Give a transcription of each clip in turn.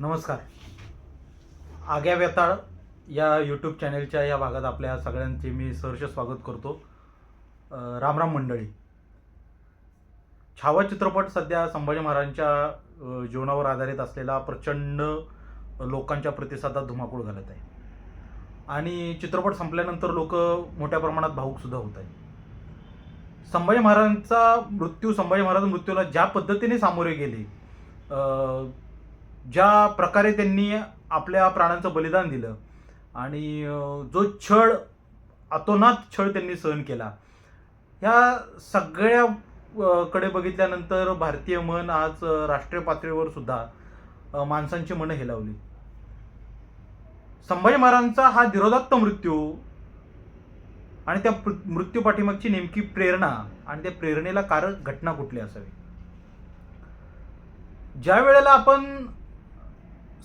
नमस्कार. आग्या वेताळ या यूट्यूब चॅनेलच्या या भागात आपल्या सगळ्यांचे मी सहर्ष स्वागत करतो. रामराम मंडळी. छावा चित्रपट सध्या संभाजी महाराजांच्या जीवनावर आधारित असलेला प्रचंड लोकांच्या प्रतिसादात धुमाकूळ घालत आहे. आणि चित्रपट संपल्यानंतर लोक मोठ्या प्रमाणात भाऊकसुद्धा होत आहेत. संभाजी महाराजांचा मृत्यू संभाजी महाराज मृत्यूला ज्या पद्धतीने सामोरे गेले ज्या प्रकारे त्यांनी आपल्या प्राणांचं बलिदान दिलं आणि जो छळ अतोनात छळ त्यांनी सहन केला. ह्या सगळ्या कडे बघितल्यानंतर भारतीय मन आज राष्ट्रीय पातळीवर सुद्धा माणसांची मनं हेलावली. संभाजी महाराजांचा हा धीरोदात्त मृत्यू आणि त्या मृत्यू पाठीमागची नेमकी प्रेरणा आणि त्या प्रेरणेला कारक घटना कुठली असावी? ज्या वेळेला आपण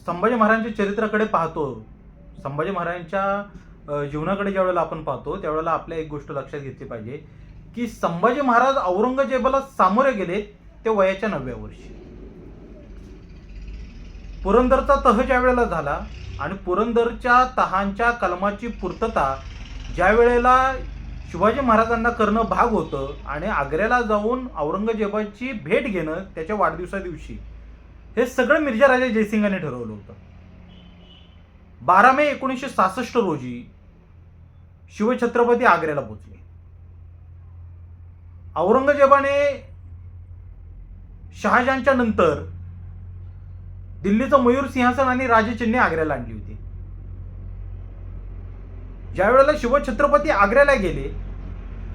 संभाजी महाराजांच्या चरित्राकडे पाहतो. संभाजी महाराजांच्या जीवनाकडे ज्यावेळेला आपण पाहतो त्यावेळेला आपल्या एक गोष्ट लक्षात घेतली पाहिजे की संभाजी महाराज औरंगजेबाला सामोरे गेले ते वयाच्या नवव्या वर्षी. पुरंदरचा तह ज्या वेळेला झाला आणि पुरंदरच्या तहांच्या कलमाची पूर्तता ज्या वेळेला शिवाजी महाराजांना करणं भाग होतं आणि आग्र्याला जाऊन औरंगजेबाची भेट घेणं त्याच्या वाढदिवसा दिवशी हे सगळं मिर्जा राजा जयसिंगाने ठरवलं होतं. बारा मे एकोणीसशे सहासष्ट रोजी शिवछत्रपती आग्र्याला पोचले. औरंगजेबाने शहाजहानच्या नंतर दिल्लीचं मयूर सिंहासन आणि राजचिन्हे आग्र्याला आणली होती. ज्या वेळेला शिवछत्रपती आग्र्याला गेले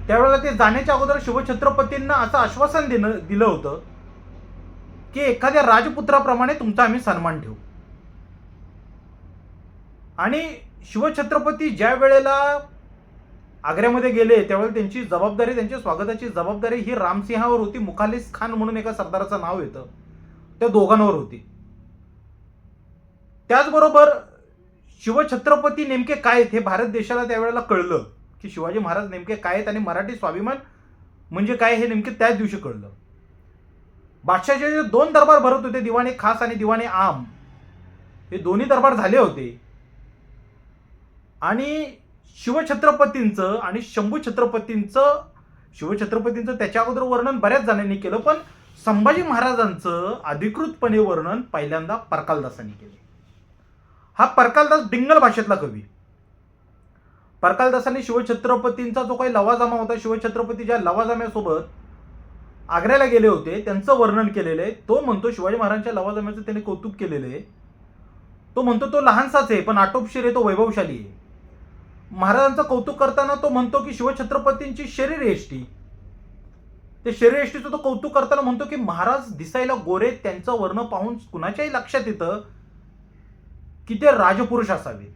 त्यावेळेला ते जाण्याच्या अगोदर शिवछत्रपतींना असं आश्वासन देणं दिलं होतं की एखाद्या राजपुत्राप्रमाणे तुमचा आम्ही सन्मान ठेवू. आणि शिवछत्रपती ज्या वेळेला आग्र्यामध्ये गेले त्यावेळी त्यांची जबाबदारी त्यांच्या स्वागताची जबाबदारी ही रामसिंहावर होती. मुखालिस खान म्हणून एका सरदाराचं नाव येतं. त्या दोघांवर होती. त्याचबरोबर शिवछत्रपती नेमके काय आहेत हे भारत देशाला त्यावेळेला कळलं की शिवाजी महाराज नेमके काय आहेत आणि मराठी स्वाभिमान म्हणजे काय हे नेमके त्याच दिवशी कळलं. बादशाहचे जे दोन दरबार भरत होते दिवाणे खास आणि दिवाणे आम हे दोन्ही दरबार झाले होते. आणि शिवछत्रपतींचं आणि शंभू छत्रपतींचं शिवछत्रपतींचं त्याच्या अगोदर वर्णन बऱ्याच जणांनी केलं पण संभाजी महाराजांचं अधिकृतपणे वर्णन पहिल्यांदा परकालदासांनी केले. हा परकालदास डिंगल भाषेतला कवी. परकालदासांनी शिवछत्रपतींचा जो काही लवाजमा होता शिवछत्रपती ज्या लवाजम्यासोबत आग्र्याला गेले होते त्यांचं वर्णन केलेलं आहे. तो म्हणतो शिवाजी महाराजांच्या लवाजम्याचं त्याने कौतुक केलेलं आहे. तो म्हणतो तो लहानसाच आहे पण आटोपशीर आहे तो वैभवशाली आहे. महाराजांचं कौतुक करताना तो म्हणतो की शिवछत्रपतींची शरीर एष्टी. ते शरीर एष्टीचं तो कौतुक करताना म्हणतो की महाराज दिसायला गोरे त्यांचं वर्ण पाहून कुणाच्याही लक्षात येतं की ते राजपुरुष असावे.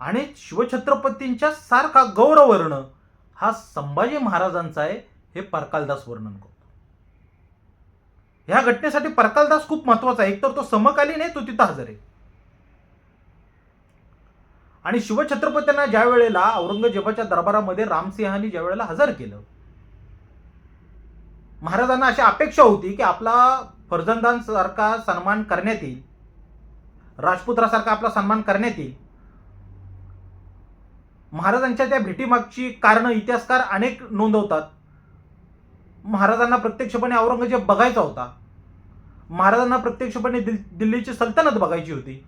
आणि शिवछत्रपतींच्या सारखा गौरवर्ण हा संभाजी महाराजांचा आहे. हे परकालदास वर्णन करतो. ह्या घटनेसाठी परकालदास खूप महत्त्वाचा आहे. एकतर तो समकालीन आहे तो तिथं हजर आहे. आणि शिवछत्रपतींना ज्या वेळेला औरंगजेबाच्या दरबारामध्ये रामसिंहाने ज्या वेळेला हजर केलं महाराजांना अशी अपेक्षा होती की आपला फर्जंदांसारखा सन्मान करण्यात येईल राजपुत्रासारखा आपला सन्मान करण्यात येईल. महाराजांच्या त्या भेटीमागची कारणं इतिहासकार अनेक नोंदवतात. महाराजांना प्रत्यक्षपणे औरंगजेब बघायचा होता. महाराजांना प्रत्यक्षपणे दिल दिल्लीची सल्तनत बघायची होती.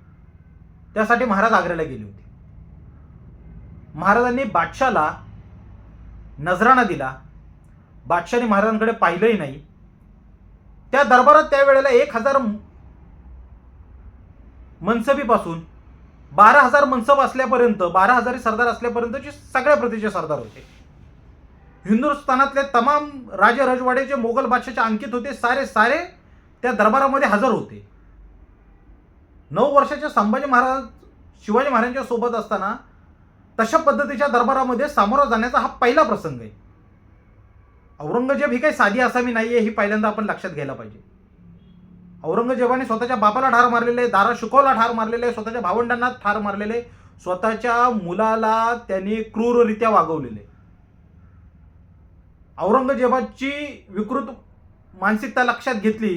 त्यासाठी महाराज आग्र्याला गेले होते. महाराजांनी बादशाला नजराणा दिला. बादशाने महाराजांकडे पाहिलंही नाही. त्या दरबारात त्यावेळेला एक हजार मनसबीपासून बारा हजार मनसब असल्यापर्यंत बारा हजारी सरदार असल्यापर्यंतचे सगळ्या प्रतीचे सरदार होते. हिंदुस्थानातले तमाम राजे रजवाडे जे मोगल बादशाचे अंकित होते सारे सारे त्या दरबारामध्ये हजर होते. नऊ वर्षाच्या संभाजी महाराज शिवाजी महाराजांच्या सोबत असताना तशा पद्धतीच्या दरबारामध्ये सामोरा जाण्याचा हा पहिला प्रसंग आहे. औरंगजेब ही काही साधी असावी आहे ही पहिल्यांदा आपण लक्षात घ्यायला पाहिजे. औरंगजेबाने स्वतःच्या बापाला ठार मारलेले आहे दारा शुकोला ठार मारलेले आहे स्वतःच्या भावंडांना ठार मारलेले स्वतःच्या मुलाला त्यांनी क्रूररित्या वागवलेले. औरंगजेबाची विकृत मानसिकता लक्षात घेतली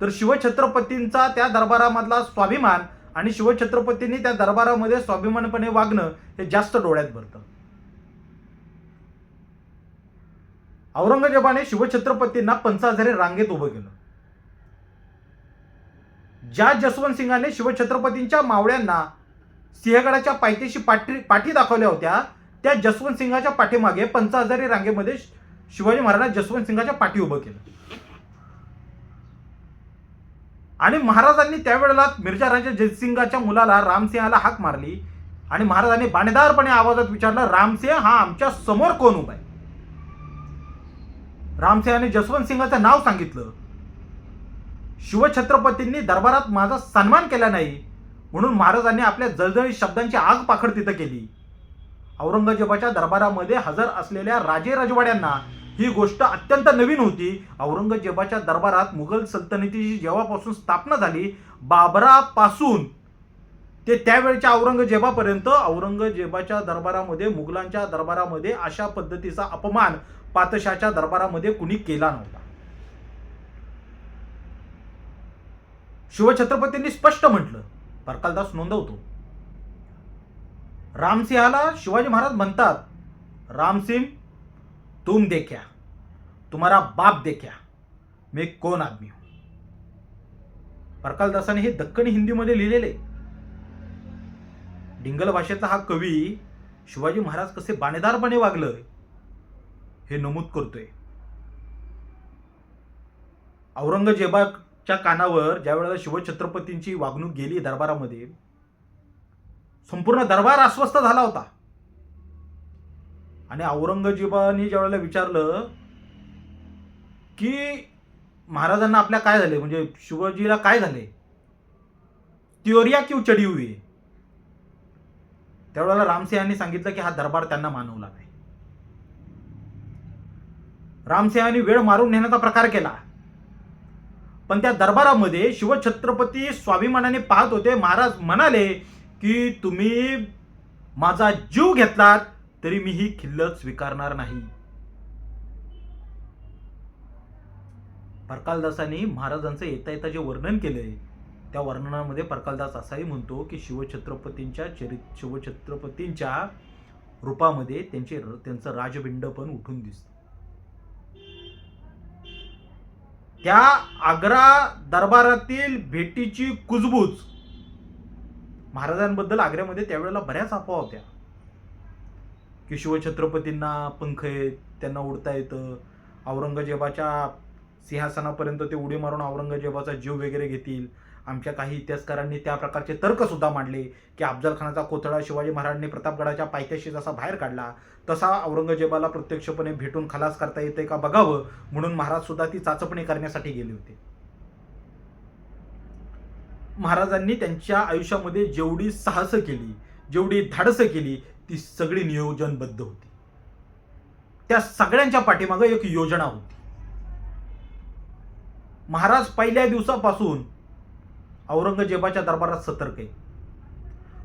तर शिवछत्रपतींचा त्या दरबारामधला स्वाभिमान आणि शिवछत्रपतींनी त्या दरबारामध्ये स्वाभिमानपणे वागणं हे जास्त डोळ्यात भरतं. औरंगजेबाने शिवछत्रपतींना पंचाहजारी रांगेत उभं केलं. ज्या जसवंत सिंगाने शिवछत्रपतींच्या मावळ्यांना सिंहगडाच्या पायथ्याशी पाठी पाठी दाखवल्या होत्या त्या जसवंत सिंगाच्या पाठीमागे पंचाहजारी रांगेमध्ये शिवाजी महाराज जसवंत सिंगाच्या पाठी उभं केलं. आणि महाराजांनी त्यावेळेला मिर्जा राजा जयसिंगाच्या मुलाला रामसिंहाला हाक मारली. आणि महाराजांनी बाणेदारपणे आवाजात विचारलं रामसिंह हा आमच्यासमोर कोण उभा आहे? रामसिंहाने जसवंत सिंगाचं नाव सांगितलं. शिवछत्रपतींनी दरबारात माझा सन्मान केला नाही. म्हणून महाराजांनी आपल्या जळजळी शब्दांची आग पाखड तिथं केली. औरंगजेबाच्या दरबारामध्ये हजर असलेल्या राजे राजवाड्यांना ही गोष्ट अत्यंत नवीन होती. औरंगजेबाच्या दरबारात मुघल सल्तनतीची जेव्हापासून स्थापना झाली बाबरापासून ते त्यावेळच्या औरंगजेबापर्यंत औरंगजेबाच्या दरबारामध्ये मुघलांच्या दरबारामध्ये अशा पद्धतीचा अपमान पातशाच्या दरबारामध्ये कुणी केला नव्हता. शिवछत्रपतींनी स्पष्ट म्हटलं परकालदास नोंदवतो. रामसिंहाला शिवाजी महाराज म्हणतात रामसिंह तुम देख्या तुम्हारा बाप देख्या मी कोण आदमी हूं? परकालदासाने हे दक्कनी हिंदीमध्ये लिहिलेले डिंगल भाषेचा हा कवी शिवाजी महाराज कसे बाणेदारपणे वागलं हे नमूद करतोय. औरंगजेबाच्या कानावर ज्या वेळेला शिवछत्रपतींची वागणूक गेली दरबारामध्ये संपूर्ण दरबार अस्वस्थ झाला होता. आणि औरंगजेबाने ज्या वेळेला विचारलं की महाराजांना आपल्या काय झाले? म्हणजे शिवाजीला काय झाले? तिओरिया क्यू चढी हुई? त्यावेळेला रामसिंहांनी सांगितलं की हा दरबार त्यांना मानवला नाही. रामसिंहांनी वेळ मारून नेण्याचा प्रकार केला. पण त्या दरबारामध्ये शिवछत्रपती स्वाभिमानाने पाहत होते. महाराज म्हणाले की तुम्ही माझा जीव घेतलात. तरी मी ही खिल्लत स्वीकारणार नाही. परकालदासांनी महाराजांचं येता येता जे वर्णन केलंय त्या वर्णनामध्ये परकालदास असाही म्हणतो की शिवछत्रपतींच्या चरि शिवछत्रपतींच्या रूपामध्ये त्यांचे त्यांचं राजबिंड पण उठून दिसत. त्या आग्रा दरबारातील भेटीची कुजबूज महाराजांबद्दल आग्र्यामध्ये त्यावेळेला बऱ्याच अफवा होत्या. की शिवछत्रपतींना पंख आहेत त्यांना उडता येतं. औरंगजेबाच्या सिंहासनापर्यंत ते उडी मारून औरंगजेबाचा जीव वगैरे घेतील. आमच्या काही इतिहासकारांनी त्या प्रकारचे तर्कसुद्धा मांडले की अफजल खानाचा कोथळा शिवाजी महाराजांनी प्रतापगडाच्या पायथ्याशी जसा बाहेर काढला तसा औरंगजेबाला प्रत्यक्षपणे भेटून खलास करता येते का बघावं म्हणून महाराजसुद्धा ती चाचपणी करण्यासाठी गेले होते. महाराजांनी त्यांच्या आयुष्यामध्ये जेवढी साहसं केली जेवढी धाडसं केली ती सगळी नियोजनबद्ध होती. त्या सगळ्यांच्या पाठीमागं एक योजना होती. महाराज पहिल्या दिवसापासून औरंगजेबाच्या दरबारात सतर्क आहे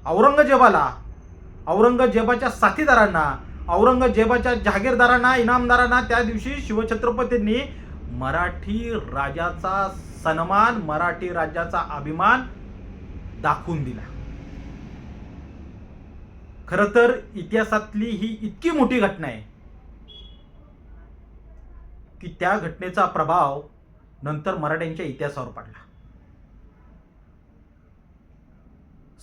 औरंगजेबाला औरंगजेबाच्या साथीदारांना औरंगजेबाच्या जहागीरदारांना इनामदारांना त्या दिवशी शिवछत्रपतींनी मराठी राजाचा सन्मान मराठी राज्याचा अभिमान दाखवून दिला. खर तर इतिहासातली ही इतकी मोठी घटना आहे की त्या घटनेचा प्रभाव नंतर मराठ्यांच्या इतिहासावर पडला.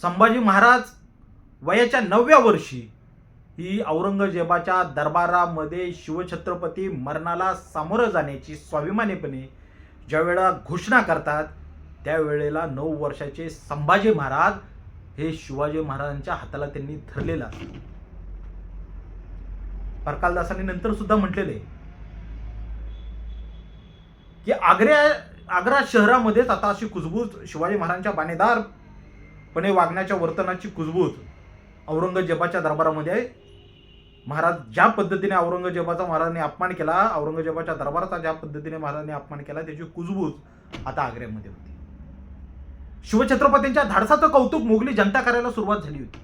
संभाजी महाराज वयाच्या नवव्या वर्षी ही औरंगजेबाच्या दरबारामध्ये शिवछत्रपती मरणाला सामोरं जाण्याची स्वाभिमानीपणे ज्यावेळेला घोषणा करतात त्यावेळेला नऊ वर्षाचे संभाजी महाराज हे शिवाजी महाराजांच्या हाताला त्यांनी धरलेलं असतं. परकालदासांनी नंतर सुद्धा म्हटलेले की आग्र्या आग्रा शहरामध्येच आता अशी कुजबूज शिवाजी महाराजांच्या बाणेदारपणे वागण्याच्या वर्तनाची कुजबूज औरंगजेबाच्या दरबारामध्ये आहे. महाराज ज्या पद्धतीने औरंगजेबाचा महाराजांनी अपमान केला औरंगजेबाच्या दरबाराचा ज्या पद्धतीने महाराजांनी अपमान केला त्याची कुजबूज आता आग्र्यामध्ये होती. शिवछत्रपतींच्या धाडसाचं कौतुक मोगली जनता करायला सुरुवात झाली होती.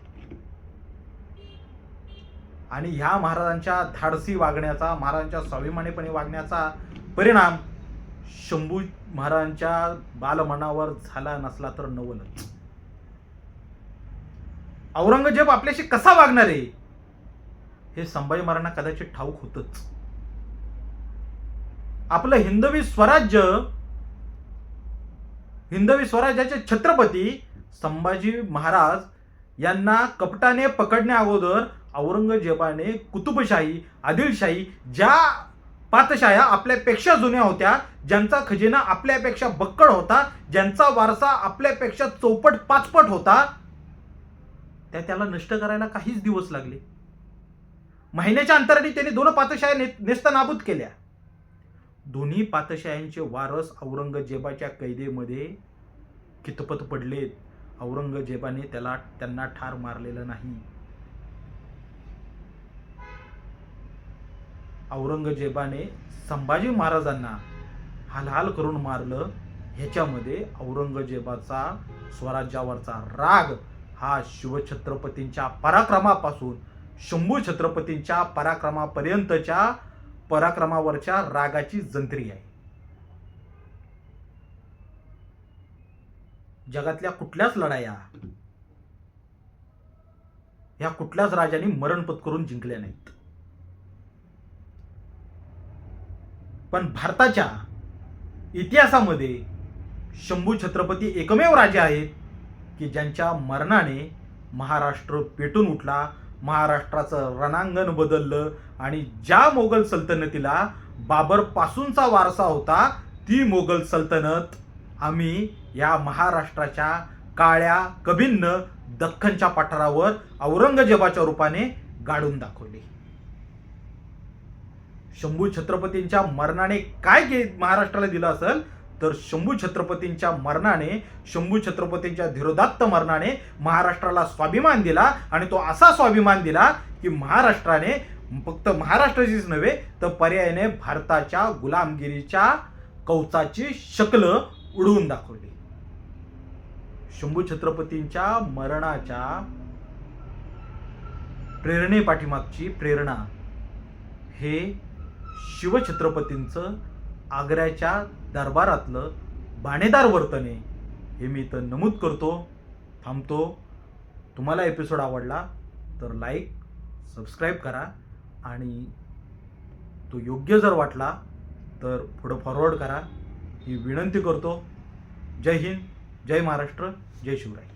आणि ह्या महाराजांच्या धाडसी वागण्याचा महाराजांच्या स्वाभिमानीपणे वागण्याचा परिणाम शंभू महाराजांच्या बालमनावर झाला नसला तर नवलच. औरंगजेब आपल्याशी कसा वागणार आहे? हे संभाजी महाराजांना कदाचित ठाऊक होतच. आपलं हिंदवी स्वराज्य हिंदवी स्वराज्याचे छत्रपती संभाजी महाराज यांना कपटाने पकडण्या अगोदर औरंगजेबाने कुतुबशाही आदिलशाही ज्या पातशाह्या आपल्यापेक्षा जुन्या होत्या ज्यांचा खजिना आपल्यापेक्षा बक्कड होता ज्यांचा वारसा आपल्यापेक्षा चौपट पाचपट होता त्या त्याला नष्ट करायला काहीच दिवस लागले. महिन्याच्या अंतराने त्याने दोन पातशाह्या ने- नेस्तनाबूत केल्या. दोन्ही पातशाहींचे वारस औरंगजेबाच्या कैदेमध्ये कितपत पडलेत औरंगजेबाने त्याला त्यांना ठार मारलेलं नाही. औरंगजेबाने संभाजी महाराजांना हालहाल करून मारलं ह्याच्यामध्ये औरंगजेबाचा स्वराज्यावरचा राग हा शिवछत्रपतींच्या पराक्रमापासून शंभू छत्रपतींच्या पराक्रमापर्यंतच्या पराक्रमावरच्या रागाची जंत्री आहे. जगातल्या कुठल्याच लढाया ह्या कुठल्याच राजाने मरण पत्करून जिंकल्या नाहीत. पण भारताच्या इतिहासामध्ये शंभू छत्रपती एकमेव राजे आहेत की ज्यांच्या मरणाने महाराष्ट्र पेटून उठला महाराष्ट्राचं रणांगण बदललं आणि ज्या मोगल सल्तनतीला बाबर पासूनचा वारसा होता ती मोगल सल्तनत आम्ही या महाराष्ट्राच्या काळ्या कभिन्न दख्खनच्या पठारावर औरंगजेबाच्या रूपाने गाडून दाखवली. शंभू छत्रपतींच्या मरणाने काय महाराष्ट्राला दिलं असेल? तर शंभू छत्रपतींच्या मरणाने शंभू छत्रपतींच्या धीरोदात्त मरणाने महाराष्ट्राला स्वाभिमान दिला आणि तो असा स्वाभिमान दिला की महाराष्ट्राने फक्त महाराष्ट्राचीच नव्हे तर पर्यायाने भारताच्या गुलामगिरीच्या कवचाची शकल उडवून दाखवली. शंभू छत्रपतींच्या मरणाच्या प्रेरणेपाठीमागची प्रेरणा हे शिवछत्रपतींचं आग्र्याच्या दरबारातलं बाणेदार वर्तने हे मी इथं नमूद करतो थांबतो. तुम्हाला एपिसोड आवडला तर लाईक सबस्क्राईब करा. आणि तो योग्य जर वाटला तर पुढं फॉरवर्ड करा. ही विनंती करतो. जय हिंद जय महाराष्ट्र जय शिवराय.